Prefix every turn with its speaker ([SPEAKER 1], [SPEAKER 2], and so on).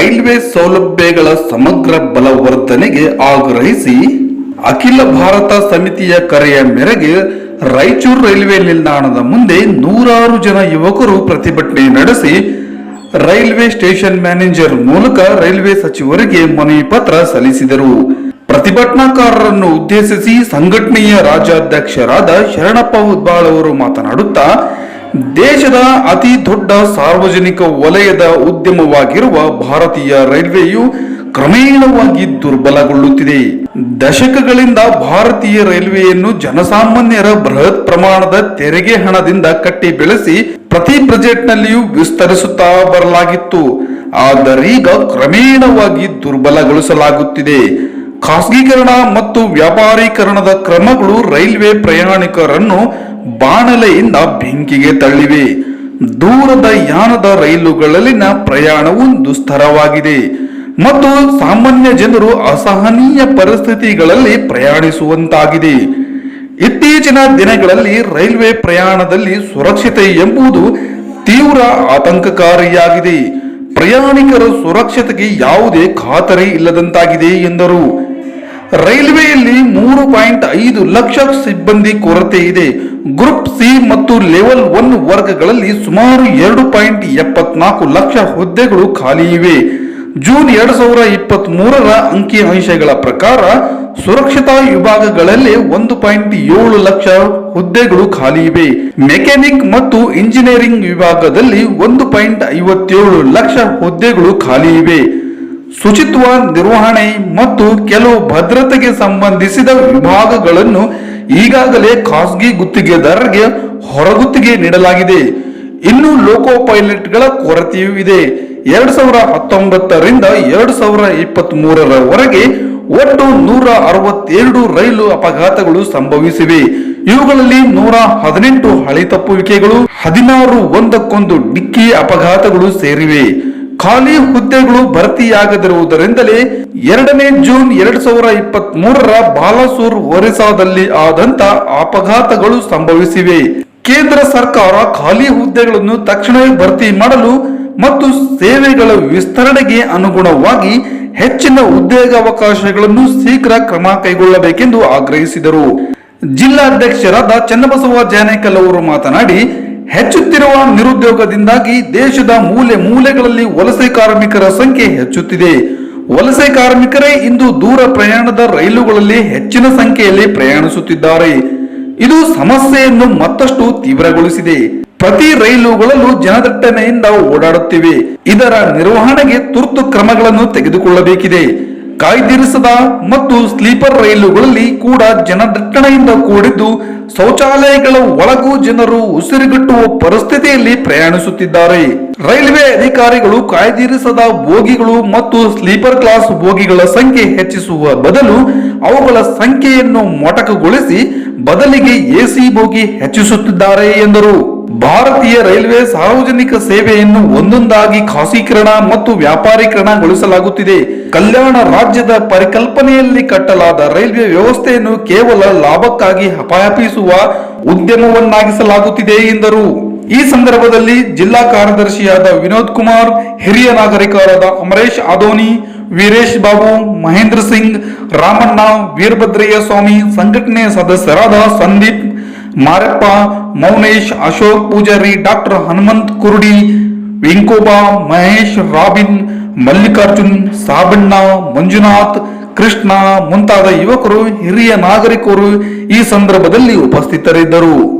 [SPEAKER 1] Railway ಸೌಲಭ್ಯಗಳ ಸಮಗ್ರ ಬಲವರ್ಧನೆಗೆ ಆಗ್ರಹಿಸಿ ಅಖಿಲ ಭಾರತ ಸಮಿತಿಯ ಕರೆಯ ಮೇರೆಗೆ ರಾಯಚೂರು ರೈಲ್ವೆ ನಿಲ್ದಾಣದ ಮುಂದೆ ನೂರಾರು ಜನ ಯುವಕರು ಪ್ರತಿಭಟನೆ ನಡೆಸಿ ರೈಲ್ವೆ ಸ್ಟೇಷನ್ ಮ್ಯಾನೇಜರ್ ಮೂಲಕ ರೈಲ್ವೆ ಸಚಿವರಿಗೆ ಮನವಿ ಪತ್ರ ಸಲ್ಲಿಸಿದರು. ಪ್ರತಿಭಟನಾಕಾರರನ್ನು ಉದ್ದೇಶಿಸಿ ಸಂಘಟನೆಯ ರಾಜ್ಯಾಧ್ಯಕ್ಷರಾದ ಶರಣಪ್ಪ ಉದ್ಬಾಳ್ ಅವರು ಮಾತನಾಡುತ್ತಾ ದೇಶದ ಅತಿ ದೊಡ್ಡ ಸಾರ್ವಜನಿಕ ವಲಯದ ಉದ್ಯಮವಾಗಿರುವ ಭಾರತೀಯ ರೈಲ್ವೆಯು ಕ್ರಮೇಣವಾಗಿ ದುರ್ಬಲಗೊಳ್ಳುತ್ತಿದೆ. ದಶಕಗಳಿಂದ ಭಾರತೀಯ ರೈಲ್ವೆಯನ್ನು ಜನಸಾಮಾನ್ಯರ ಬೃಹತ್ ಪ್ರಮಾಣದ ತೆರಿಗೆ ಹಣದಿಂದ ಕಟ್ಟಿ ಬೆಳೆಸಿ ಪ್ರತಿ ಬಜೆಟ್ನಲ್ಲಿಯೂ ವಿಸ್ತರಿಸುತ್ತಾ ಬರಲಾಗಿತ್ತು. ಆದರೀಗ ಕ್ರಮೇಣವಾಗಿ ದುರ್ಬಲಗೊಳಿಸಲಾಗುತ್ತಿದೆ. ಖಾಸಗೀಕರಣ ಮತ್ತು ವ್ಯಾಪಾರೀಕರಣದ ಕ್ರಮಗಳು ರೈಲ್ವೆ ಪ್ರಯಾಣಿಕರನ್ನು ಬಾಣಲೆಯಿಂದ ಬೆಂಕಿಗೆ ತಳ್ಳಿವೆ. ದೂರದ ಯಾನದ ರೈಲುಗಳಲ್ಲಿನ ಪ್ರಯಾಣವು ದುಸ್ತರವಾಗಿದೆ. ಮತ್ತು ಸಾಮಾನ್ಯ ಜನರು ಅಸಹನೀಯ ಪರಿಸ್ಥಿತಿಗಳಲ್ಲಿ ಪ್ರಯಾಣಿಸುವಂತಾಗಿದೆ. ಇತ್ತೀಚಿನ ದಿನಗಳಲ್ಲಿ ರೈಲ್ವೆ ಪ್ರಯಾಣದಲ್ಲಿ ಸುರಕ್ಷತೆ ಎಂಬುದು ತೀವ್ರ ಆತಂಕಕಾರಿಯಾಗಿದೆ. ಪ್ರಯಾಣಿಕರ ಸುರಕ್ಷತೆಗೆ ಯಾವುದೇ ಖಾತರಿ ಇಲ್ಲದಂತಾಗಿದೆ ಎಂದರು. ರೈಲ್ವೆಯಲ್ಲಿ ಮೂರು ಪಾಯಿಂಟ್ ಐದು ಲಕ್ಷ ಸಿಬ್ಬಂದಿ ಕೊರತೆ ಇದೆ. ಗ್ರೂಪ್ ಸಿ ಮತ್ತು ಲೆವೆಲ್ ಒನ್ ವರ್ಗಗಳಲ್ಲಿ ಸುಮಾರು ಎರಡು ಪಾಯಿಂಟ್ ಎಪ್ಪತ್ನಾಲ್ಕು ಲಕ್ಷ ಹುದ್ದೆಗಳು ಖಾಲಿ ಇವೆ. ಜೂನ್ ಎರಡು ಸಾವಿರ ಇಪ್ಪತ್ತ್ ಮೂರರ ಅಂಕಿ ಅಂಶಗಳ ಪ್ರಕಾರ ಸುರಕ್ಷತಾ ವಿಭಾಗಗಳಲ್ಲಿ ಒಂದು ಪಾಯಿಂಟ್ ಏಳು ಲಕ್ಷ ಹುದ್ದೆಗಳು ಖಾಲಿ ಇವೆ. ಮೆಕ್ಯಾನಿಕ್ ಮತ್ತು ಇಂಜಿನಿಯರಿಂಗ್ ವಿಭಾಗದಲ್ಲಿ ಒಂದು ಪಾಯಿಂಟ್ ಐವತ್ತೇಳು ಲಕ್ಷ ಹುದ್ದೆಗಳು ಖಾಲಿ ಇವೆ. ಶುಚಿತ್ವ, ನಿರ್ವಹಣೆ ಮತ್ತು ಕೆಲವು ಭದ್ರತೆಗೆ ಸಂಬಂಧಿಸಿದ ವಿಭಾಗಗಳನ್ನು ಈಗಾಗಲೇ ಖಾಸಗಿ ಗುತ್ತಿಗೆದಾರರಿಗೆ ಹೊರಗುತ್ತಿಗೆ ನೀಡಲಾಗಿದೆ. ಇನ್ನು ಲೋಕೋ ಪೈಲಟ್ಗಳ ಕೊರತೆಯೂ ಇದೆ. ಎರಡ್ ಸಾವಿರ ಹತ್ತೊಂಬತ್ತರಿಂದ ಎರಡ್ ಸಾವಿರ ಇಪ್ಪತ್ತ್ ಮೂರರವರೆಗೆ ಒಟ್ಟು ನೂರ ಅರವತ್ತೆರಡು ರೈಲು ಅಪಘಾತಗಳು ಸಂಭವಿಸಿವೆ. ಇವುಗಳಲ್ಲಿ ನೂರ ಹದಿನೆಂಟು ಹಳಿ ತಪ್ಪುವಿಕೆಗಳು, ಹದಿನಾರು ಒಂದಕ್ಕೊಂದು ಡಿಕ್ಕಿ ಅಪಘಾತಗಳು ಸೇರಿವೆ. ಖಾಲಿ ಹುದ್ದೆಗಳು ಭರ್ತಿಯಾಗದಿರುವುದರಿಂದಲೇ ಎರಡನೇ ಜೂನ್ ಎರಡ್ ಸಾವಿರ ಇಪ್ಪತ್ತ್ ಮೂರರ ಬಾಲಸೂರ್ ಒರಿಸಾದಲ್ಲಿ ಆದಂತ ಅಪಘಾತಗಳು ಸಂಭವಿಸಿವೆ. ಕೇಂದ್ರ ಸರ್ಕಾರ ಖಾಲಿ ಹುದ್ದೆಗಳನ್ನು ತಕ್ಷಣವೇ ಭರ್ತಿ ಮಾಡಲು ಮತ್ತು ಸೇವೆಗಳ ವಿಸ್ತರಣೆಗೆ ಅನುಗುಣವಾಗಿ ಹೆಚ್ಚಿನ ಉದ್ಯೋಗಾವಕಾಶಗಳನ್ನು ಶೀಘ್ರ ಕ್ರಮ ಕೈಗೊಳ್ಳಬೇಕೆಂದು ಆಗ್ರಹಿಸಿದರು. ಜಿಲ್ಲಾಧ್ಯಕ್ಷರಾದ ಚನ್ನಬಸವ ಜಾನೇಕಲ್ ಅವರು ಮಾತನಾಡಿ ಹೆಚ್ಚುತ್ತಿರುವ ನಿರುದ್ಯೋಗದಿಂದಾಗಿ ದೇಶದ ಮೂಲೆ ಮೂಲೆಗಳಲ್ಲಿ ವಲಸೆ ಕಾರ್ಮಿಕರ ಸಂಖ್ಯೆ ಹೆಚ್ಚುತ್ತಿದೆ. ವಲಸೆ ಕಾರ್ಮಿಕರೇ ಇಂದು ದೂರ ಪ್ರಯಾಣದ ರೈಲುಗಳಲ್ಲಿ ಹೆಚ್ಚಿನ ಸಂಖ್ಯೆಯಲ್ಲಿ ಪ್ರಯಾಣಿಸುತ್ತಿದ್ದಾರೆ. ಇದು ಸಮಸ್ಯೆಯನ್ನು ಮತ್ತಷ್ಟು ತೀವ್ರಗೊಳಿಸಿದೆ. ಪ್ರತಿ ರೈಲುಗಳಲ್ಲೂ ಜನದಟ್ಟಣೆಯಿಂದ ಓಡಾಡುತ್ತಿವೆ. ಇದರ ನಿರ್ವಹಣೆಗೆ ತುರ್ತು ಕ್ರಮಗಳನ್ನು ತೆಗೆದುಕೊಳ್ಳಬೇಕಿದೆ. ಕಾಯ್ದಿರಿಸದ ಮತ್ತು ಸ್ಲೀಪರ್ ರೈಲುಗಳಲ್ಲಿ ಕೂಡ ಜನದಟ್ಟಣೆಯಿಂದ ಕೂಡಿದ್ದು ಶೌಚಾಲಯಗಳ ಒಳಗೂ ಜನರು ಉಸಿರುಗಟ್ಟುವ ಪರಿಸ್ಥಿತಿಯಲ್ಲಿ ಪ್ರಯಾಣಿಸುತ್ತಿದ್ದಾರೆ. ರೈಲ್ವೆ ಅಧಿಕಾರಿಗಳು ಕಾಯ್ದಿರಿಸದ ಬೋಗಿಗಳು ಮತ್ತು ಸ್ಲೀಪರ್ ಕ್ಲಾಸ್ ಬೋಗಿಗಳ ಸಂಖ್ಯೆ ಹೆಚ್ಚಿಸುವ ಬದಲು ಅವುಗಳ ಸಂಖ್ಯೆಯನ್ನು ಮೊಟಕುಗೊಳಿಸಿ ಬದಲಿಗೆ ಎಸಿ ಬೋಗಿ ಹೆಚ್ಚಿಸುತ್ತಿದ್ದಾರೆ ಎಂದರು. ಭಾರತೀಯ ರೈಲ್ವೆ ಸಾರ್ವಜನಿಕ ಸೇವೆಯನ್ನು ಒಂದೊಂದಾಗಿ ಖಾಸೀಕರಣ ಮತ್ತು ವ್ಯಾಪಾರೀಕರಣಗೊಳಿಸಲಾಗುತ್ತಿದೆ. ಕಲ್ಯಾಣ ರಾಜ್ಯದ ಪರಿಕಲ್ಪನೆಯಲ್ಲಿ ಕಟ್ಟಲಾದ ರೈಲ್ವೆ ವ್ಯವಸ್ಥೆಯನ್ನು ಕೇವಲ ಲಾಭಕ್ಕಾಗಿ ಹಪಾಹಪಿಸುವ ಉದ್ಯಮವನ್ನಾಗಿಸಲಾಗುತ್ತಿದೆ ಎಂದರು. ಈ ಸಂದರ್ಭದಲ್ಲಿ ಜಿಲ್ಲಾ ಕಾರ್ಯದರ್ಶಿಯಾದ ವಿನೋದ್ ಕುಮಾರ್, ಹಿರಿಯ ನಾಗರಿಕರಾದ ಅಮರೇಶ್ ಆದೋನಿ ವೀರೇಶ್ ಬಾಬು, ಮಹೇಂದ್ರ ಸಿಂಗ್, ರಾಮಣ್ಣ, ವೀರಭದ್ರಯ್ಯ ಸ್ವಾಮಿ ಸಂಘಟನೆಯ ಸದಸ್ಯರಾದ ಸಂದೀಪ್ ಮಾರಪ್ಪ, ಮೌನೇಶ್, ಅಶೋಕ್ ಪೂಜಾರಿ, ಡಾಕ್ಟರ್ ಹನುಮಂತ್ ಕುರುಡಿ, ವೆಂಕೋಬಾ, ಮಹೇಶ್, ರಾಬಿನ್, ಮಲ್ಲಿಕಾರ್ಜುನ್, ಸಾಬಣ್ಣ, ಮಂಜುನಾಥ್, ಕೃಷ್ಣ ಮುಂತಾದ ಯುವಕರು, ಹಿರಿಯ ನಾಗರಿಕರು ಈ ಸಂದರ್ಭದಲ್ಲಿ ಉಪಸ್ಥಿತರಿದ್ದರು.